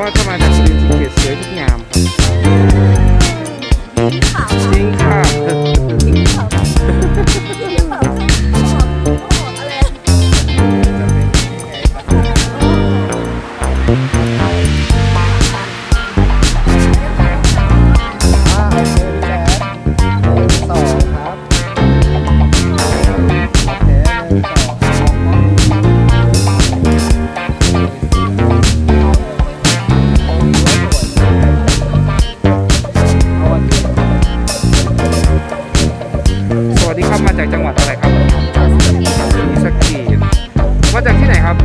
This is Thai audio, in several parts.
ว่าก็มาจากสุรินทร์เขตสวยทุกงามครับ จริงค่ะ จากจังหวัดอะไรครับศรีสะเกดมาจากที่ไหนครับ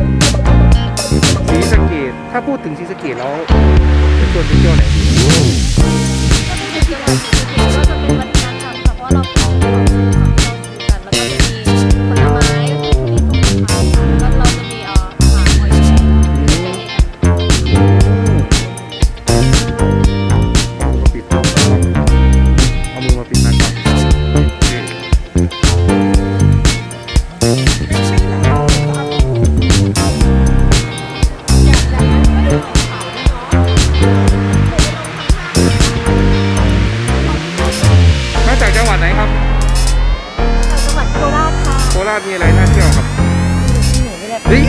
ศรีสะเกดถ้าพูดถึงศรีสะเกดแล้วชวนไปเที่ยวไหนดี ราชค่ะโคราชมีอะไรน่าเที่ยวครับหนูไม่ได้เฮ้ย